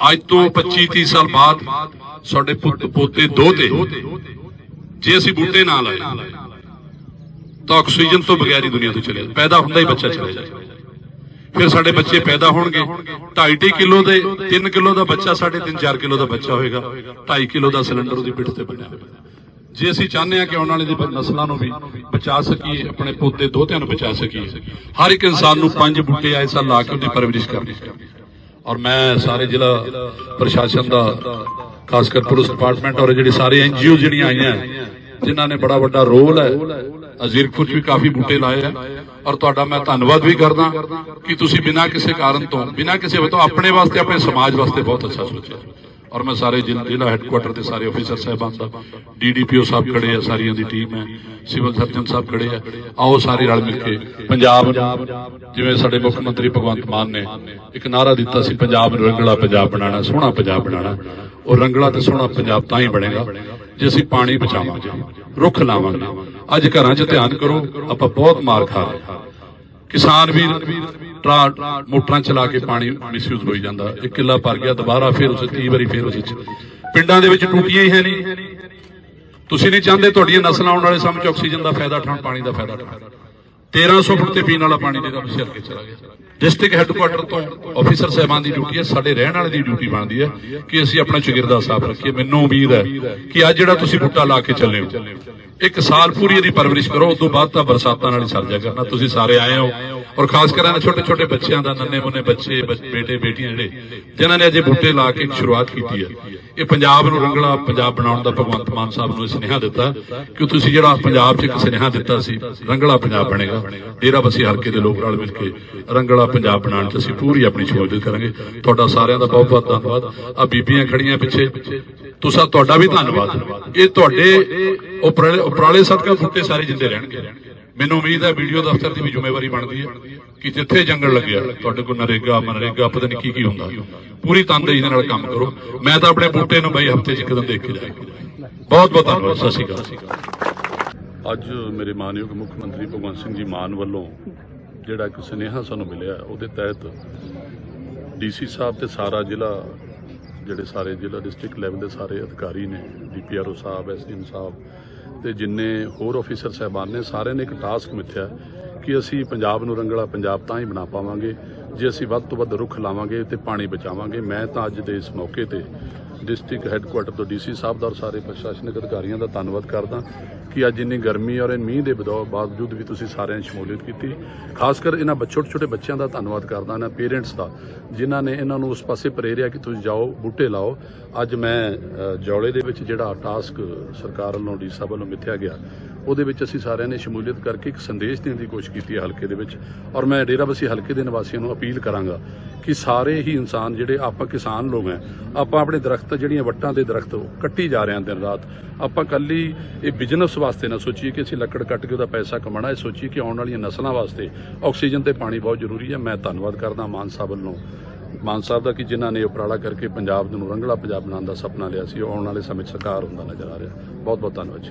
ਅੱਜ ਤੋਂ 25 30 ਸਾਲ ਬਾਅਦ ਸਾਡੇ ਪੁੱਤ ਪੋਤੇ ਦੋਤੇ, ਜੇ ਅਸੀਂ ਬੂਟੇ ਨਾ ਲਾਏ, ਤਾਂ ਆਕਸੀਜਨ ਤੋਂ ਬਗੈਰ ਹੀ ਦੁਨੀਆ ਤੋਂ ਚਲੇ ਜਾਏ। ਪੈਦਾ ਹੁੰਦਾ ਹੀ ਬੱਚਾ ਚਲੇ ਜਾਏ। ਫਿਰ ਸਾਡੇ ਬੱਚੇ ਪੈਦਾ ਹੋਣਗੇ। 2.5 ਕਿਲੋ ਦੇ 3 ਕਿਲੋ ਦਾ ਬੱਚਾ ਸਾਡੇ 3-4 ਕਿਲੋ ਦਾ ਬੱਚਾ ਹੋਏਗਾ। 2.5 ਕਿਲੋ ਦਾ ਸਿਲੰਡਰ ਉਹਦੀ ਪਿੱਠ ਤੇ ਬਣਿਆ ਜੇ ਅਸੀਂ ਚਾਹੁੰਦੇ ਹਾਂ ਕਿ ਆਉਣ ਵਾਲੇ ਦੀ ਨਸਲਾਂ ਨੂੰ ਵੀ ਬਚਾ ਸਕੀਏ, ਆਪਣੇ ਪੋਤੇ ਦੋਤਿਆਂ ਨੂੰ ਬਚਾ ਸਕੀਏ, ਹਰ ਇੱਕ ਇਨਸਾਨ ਨੂੰ ਪੰਜ ਬੂਟੇ ਆਏ ਸਾਲ ਲਾ ਕੇ ਉਹਦੀ ਪਰਵਰਿਸ਼ ਕਰਨੀ। ਔਰ ਮੈਂ ਸਾਰੇ ਜ਼ਿਲ੍ਹਾ ਪ੍ਰਸ਼ਾਸਨ ਦਾ, ਖਾਸ ਕਰ ਪੁਲਿਸ ਡਿਪਾਰਟਮੈਂਟ ਔਰ ਜਿਹੜੇ ਸਾਰੇ ਐਨਜੀਓ ਜਿਹੜੀਆਂ ਆਈਆਂ, ਜਿਨ੍ਹਾਂ ਨੇ ਬੜਾ ਵੱਡਾ ਰੋਲ ਹੈ। ਅਜੀਰ 'ਚ ਵੀ ਕਾਫੀ ਬੂਟੇ ਲਾਏ ਆ। ਔਰ ਤੁਹਾਡਾ ਮੈਂ ਧੰਨਵਾਦ ਵੀ ਕਰਦਾ ਕਿ ਤੁਸੀਂ ਬਿਨਾਂ ਕਿਸੇ ਕਾਰਨ ਤੋਂ, ਬਿਨਾਂ ਕਿਸੇ ਤੋਂ ਆਪਣੇ ਵਾਸਤੇ, ਆਪਣੇ ਸਮਾਜ ਵਾਸਤੇ ਬਹੁਤ ਅੱਛਾ ਸੋਚਿਆ। ਔਰ ਮੈਂ ਸਾਰੇ ਜ਼ਿਲ੍ਹਾ ਹੈੱਡਕੁਆਟਰ ਦੇ ਸਾਰੇ ਅਫੀਸਰ ਸਾਹਿਬਾਨ ਦਾ ਡੀਡੀਪੀਓ ਸਾਹਿਬ ਖੜੇ ਆ, ਸਾਰੀਆਂ ਦੀ ਟੀਮ ਹੈ ਸਿਵਲ ਸਰਜਨ ਸਾਹਿਬ ਖੜੇ ਆ, ਆਓ ਸਾਰੇ ਰਲ ਮਿਲ ਕੇ ਪੰਜਾਬ ਜਿਵੇਂ ਸਾਡੇ ਮੁੱਖ ਮੰਤਰੀ ਭਗਵੰਤ ਮਾਨ ਨੇ ਇੱਕ ਨਾਰਾ ਦਿੱਤਾ ਸੀ, ਪੰਜਾਬ ਨੂੰ ਰੰਗਲਾ ਪੰਜਾਬ ਬਣਾਉਣਾ, ਸੋਹਣਾ ਪੰਜਾਬ ਬਣਾਉਣਾ, ਉਹ ਰੰਗਲਾ ਤੇ ਸੋਹਣਾ ਪੰਜਾਬ ਤਾਂ ਹੀ ਬਣੇਗਾ, ਜੇ ਅਸੀਂ ਪਾਣੀ ਬਚਾਵਾਂਗੇ, ਰੁੱਖ ਲਾਵਾਂਗੇ, ਅੱਜ ਘਰਾਂ 'ਚ ਧਿਆਨ ਕਰੋ, ਆਪਾਂ ਬਹੁਤ ਮਾਰ ਖਾ ਰਹੇ ਕਿਸਾਨ ਵੀਰ ਟਰਾ ਮੋਟਰਾਂ ਚਲਾ ਕੇ ਪਾਣੀ ਮਿਸਯੂਜ਼ ਹੋਈ ਜਾਂਦਾ। ਇੱਕ ਕਿੱਲਾ ਭਰ ਗਿਆ, ਦੁਬਾਰਾ ਫਿਰ ਉਸੇ 30 ਵਾਰੀ ਫਿਰ ਉਸੇ ਚ ਪਿੰਡਾਂ ਦੇ ਵਿੱਚ ਟੂਟੀਆਂ ਹੀ ਹੈ ਨਹੀਂ। ਤੁਸੀਂ ਨਹੀਂ ਚਾਹੁੰਦੇ ਤੁਹਾਡੀਆਂ ਨਸਲਾਂ ਆਉਣ ਵਾਲੇ ਸਮੇਂ ਚ ਆਕਸੀਜਨ ਦਾ ਫਾਇਦਾ ਉਠਾਉਣ, ਪਾਣੀ ਦਾ ਫਾਇਦਾ ਉਠਾਉਣ। 1300 ਫੁੱਟ ਤੇ ਪੀਣ ਵਾਲਾ ਪਾਣੀ ਦੇ ਦਾ ਤੁਸੀਂ ਹਲਕੇ ਚਲਾ ਗਿਆ। ਡਿਸਟ੍ਰਿਕਟ ਹੈੱਡਕੁਆਟਰ ਤੋਂ ਆਫੀਸਰ ਸਹਿਬਾਨ ਦੀ ਡਿਊਟੀ ਹੈ, ਸਾਡੇ ਰਹਿਣ ਵਾਲੇ ਦੀ ਡਿਊਟੀ ਬਣਦੀ ਹੈ ਕਿ ਅਸੀਂ ਆਪਣਾ ਚਿਗਰਦਾ ਸਾਫ਼ ਰੱਖੀਏ। ਮੈਨੂੰ ਉਮੀਦ ਹੈ ਕਿ ਅੱਜ ਜਿਹੜਾ ਤੁਸੀਂ ਬੂਟਾ ਲਾ ਕੇ ਚੱਲੇ ਹੋ, ਇੱਕ ਸਾਲ ਪੂਰੀ ਇਹਦੀ ਪਰਵਰਿਸ਼ ਕਰੋ ਉਸ ਤੋਂ ਬਾਅਦ ਤਾਂ ਬਰਸਾਤਾਂ ਨਾਲ ਹੀ ਸਰ ਕਰਨਾ ਤੁਸੀਂ ਸਾਰੇ ਆਏ ਹੋ, ਔਰ ਖਾਸ ਕਰ ਛੋਟੇ ਛੋਟੇ ਬੱਚਿਆਂ ਦਾ ਨੰਨੇ ਮੁੰਨੇ ਬੱਚੇ ਬੇਟੇ, ਬੇਟੀਆਂ ਜਿਹੜੇ, ਜਿਨ੍ਹਾਂ ਨੇ ਅਜੇ ਬੂਟੇ ਲਾ ਕੇ ਸ਼ੁਰੂਆਤ ਕੀਤੀ ਹੈ। ਇਹ ਪੰਜਾਬ ਨੂੰ ਰੰਗਲਾ, ਪੰਜਾਬ ਬਣਾਉਣ ਦਾ ਭਗਵੰਤ ਮਾਨ ਸਾਹਿਬ ਨੂੰ ਇਹ ਸੁਨੇਹਾ ਦਿੱਤਾ ਕਿ ਤੁਸੀਂ ਜਿਹੜਾ ਪੰਜਾਬ 'ਚ ਇੱਕ ਸੁਨੇਹਾ ਦਿੱਤਾ ਸੀ, ਰੰਗਲਾ ਪੰਜਾਬ ਬਣੇਗਾ। ਡੇਰਾ ਬਸੀ ਹਲਕੇ ਦੇ ਲੋਕ ਨਾਲ ਮਿਲ ਕੇ ਰੰਗਲਾ ਪੰਜਾਬ ਬਣਾਉਣ 'ਚ ਅਸੀਂ ਪੂਰੀ ਆਪਣੀ ਸ਼ਮੂਲੀਅਤ ਕਰਾਂਗੇ। ਤੁਹਾਡਾ ਸਾਰਿਆਂ ਦਾ ਬਹੁਤ ਬਹੁਤ ਧੰਨਵਾਦ। ਆ ਬੀਬੀਆਂ ਖੜੀਆਂ ਪਿੱਛੇ। ਤੁਸੀਂ ਤੁਹਾਡਾ ਵੀ ਧੰਨਵਾਦ। ਇਹ ਤੁਹਾਡੇ ਉਪਰਾਲੇ ਉਪਰਾਲੇ ਸਦਕਾ ਬੂਟੇ ਸਾਰੇ ਜਿੰਦੇ ਰਹਿਣਗੇ। ਮੈਨੂੰ ਉਮੀਦ ਹੈ ਵੀਡੀਓ ਦਫ਼ਤਰ ਦੀ ਵੀ ਜ਼ਿੰਮੇਵਾਰੀ ਬਣਦੀ ਹੈ ਕਿ ਜਿੱਥੇ ਜੰਗਲ ਲੱਗਿਆ, ਤੁਹਾਡੇ ਕੋਲ ਨਰੇਗਾ, ਮਨਰੇਗਾ, ਪਤਾ ਨਹੀਂ ਕੀ ਕੀ ਹੁੰਦਾ। ਪੂਰੀ ਤਨਦੇਹੀ ਦੇ ਨਾਲ ਕੰਮ ਕਰੋ। ਮੈਂ ਤਾਂ ਆਪਣੇ ਬੂਟੇ ਨੂੰ ਬਈ ਹਫ਼ਤੇ 'ਚ ਇੱਕ ਦਿਨ ਦੇਖ ਕੇ ਜਾਏਗਾ ਬਹੁਤ ਬਹੁਤ ਧੰਨਵਾਦ। ਸਤਿ ਸ਼੍ਰੀ ਅਕਾਲ। ਅੱਜ ਮੇਰੇ ਮਾਨਯੋਗ ਮੁੱਖ ਮੰਤਰੀ ਭਗਵੰਤ ਸਿੰਘ ਜੀ ਮਾਨ ਵੱਲੋਂ ਜਿਹੜਾ ਇੱਕ ਸੁਨੇਹਾ ਸਾਨੂੰ ਮਿਲਿਆ, ਉਹਦੇ ਤਹਿਤ ਡੀਸੀ ਸਾਹਿਬ ਤੇ ਸਾਰਾ ਜ਼ਿਲ੍ਹਾ, ਜਿਹੜੇ ਸਾਰੇ ਜ਼ਿਲ੍ਹਾ ਡਿਸਟ੍ਰਿਕਟ ਲੈਵਲ ਦੇ ਸਾਰੇ ਅਧਿਕਾਰੀ ਨੇ, ਡੀਪੀਆਰਓ ਸਾਹਿਬ, ਐਸਡੀਐਮ ਸਾਹਿਬ ਤੇ ਜਿੰਨੇ ਹੋਰ ਅਫੀਸਰ ਸਹਿਬਾਨ ਨੇ, ਸਾਰਿਆਂ ਨੇ ਇੱਕ ਟਾਸਕ ਮਿੱਥਿਆ ਕਿ ਅਸੀਂ ਪੰਜਾਬ ਨੂੰ ਰੰਗਲਾ ਪੰਜਾਬ ਤਾਂ ਹੀ ਬਣਾ ਪਾਵਾਂਗੇ, ਜੇ ਅਸੀਂ ਵੱਧ ਤੋਂ ਵੱਧ ਰੁੱਖ ਲਾਵਾਂਗੇ ਤੇ ਪਾਣੀ ਬਚਾਵਾਂਗੇ। ਮੈਂ ਤਾਂ ਅੱਜ ਦੇ ਇਸ ਮੌਕੇ ਤੇ ਡਿਸਟ੍ਰਿਕਟ ਹੈੱਡਕੁਆਟਰ ਤੋਂ ਡੀਸੀ ਸਾਹਿਬ ਦਾ ਔਰ ਸਾਰੇ ਪ੍ਰਸ਼ਾਸਨਿਕ ਅਧਿਕਾਰੀਆਂ ਦਾ ਧੰਨਵਾਦ ਕਰਦਾ ਕਿ ਅੱਜ ਇੰਨੀ ਗਰਮੀ ਔਰ ਇਹ ਮੀਂਹ ਦੇ ਬਦੌ ਬਾਵਜੂਦ ਵੀ ਤੁਸੀਂ ਸਾਰਿਆਂ ਨੇ ਸ਼ਮੂਲੀਅਤ ਕੀਤੀ। ਖਾਸ ਕਰ ਇਹਨਾਂ ਛੋਟੇ ਛੋਟੇ ਬੱਚਿਆਂ ਦਾ ਧੰਨਵਾਦ ਕਰਦਾ, ਇਹਨਾਂ ਪੇਰੈਂਟਸ ਦਾ, ਜਿਨ੍ਹਾਂ ਨੇ ਇਹਨਾਂ ਨੂੰ ਉਸ ਪਾਸੇ ਪ੍ਰੇਰਿਆ ਕਿ ਤੁਸੀਂ ਜਾਓ, ਬੂਟੇ ਲਾਓ। ਅੱਜ ਮੈਂ ਜੌਲੇ ਦੇ ਵਿੱਚ ਜਿਹੜਾ ਟਾਸਕ ਸਰਕਾਰ ਵੱਲੋਂ, ਡੀ ਸਾਹਿਬ ਵੱਲੋਂ ਮਿੱਥਿਆ ਗਿਆ, ਉਹਦੇ ਵਿੱਚ ਅਸੀਂ ਸਾਰਿਆਂ ਨੇ ਸ਼ਮੂਲੀਅਤ ਕਰਕੇ ਇੱਕ ਸੰਦੇਸ਼ ਦੇਣ ਦੀ ਕੋਸ਼ਿਸ਼ ਕੀਤੀ ਹੈ ਹਲਕੇ ਦੇ ਵਿੱਚ। ਔਰ ਮੈਂ ਡੇਰਾਬੱਸੀ ਹਲਕੇ ਦੇ ਨਿਵਾਸੀਆਂ ਨੂੰ ਅਪੀਲ ਕਰਾਂਗਾ ਕਿ ਸਾਰੇ ਹੀ ਇਨਸਾਨ ਜਿਹੜੇ ਆਪਾਂ ਕਿਸਾਨ ਲੋਕ ਹੈ, ਆਪਾਂ ਆਪਣੇ ਦਰਖਤ ਜਿਹੜੀਆਂ ਵੱਟਾਂ ਦੇ ਦਰਖਤ ਕੱਟੀ ਜਾ ਰਹੇ ਹਾਂ ਦਿਨ ਰਾਤ। ਆਪਾਂ ਕੱਲੀ ਇਹ ਬਿਜ਼ਨਸ ਵਾਸਤੇ ਨਾ ਸੋਚੀਏ ਕਿ ਅਸੀਂ ਲੱਕੜ ਕੱਟ ਕੇ ਉਹਦਾ ਪੈਸਾ ਕਮਾਉਣਾ, ਇਹ ਸੋਚੀਏ ਕਿ ਆਉਣ ਵਾਲੀਆਂ ਨਸਲਾਂ ਵਾਸਤੇ ਆਕਸੀਜਨ ਤੇ ਪਾਣੀ ਬਹੁਤ ਜ਼ਰੂਰੀ ਹੈ। ਮੈਂ ਧੰਨਵਾਦ ਕਰਦਾ ਮਾਨ ਸਾਹਿਬ ਵੱਲੋਂ। ਮਾਨ ਸਾਹਿਬ ਦਾ ਕਿ ਜਿਨ੍ਹਾਂ ਨੇ ਉਪਰਾਲਾ ਕਰਕੇ ਪੰਜਾਬ ਨੂੰ ਰੰਗਲਾ ਪੰਜਾਬ ਬਣਾਉਣ ਦਾ ਸੁਪਨਾ ਲਿਆ ਸੀ, ਉਹ ਆਉਣ ਵਾਲੇ ਸਮੇਂ 'ਚ ਸਾਕਾਰ ਹੁੰਦਾ ਨਜ਼ਰ ਆ ਰਿਹਾ। ਬਹੁਤ ਬਹੁਤ ਧੰਨਵਾਦ ਜੀ।